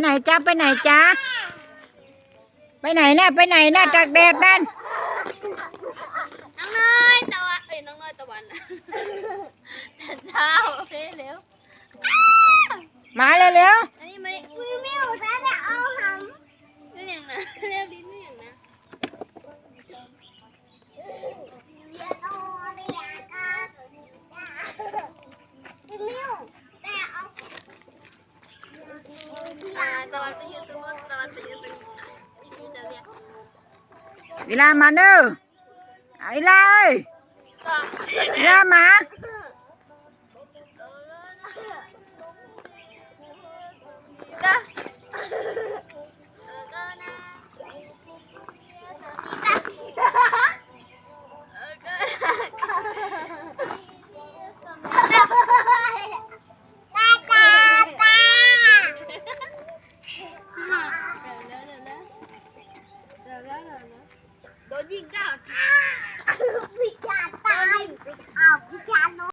ไหนจ้าไปไหนจ้าไปไหนน่ะไปไหนน่ะจากแดดนั่นน้องน้อยตะวันเอ้ยน้องน้อยตะวันแต่เช้าเร็วเร็วมาเร็วอั đi làm mà nè à, đi làm ơi vâng. đi làm mà. Đó gì cả.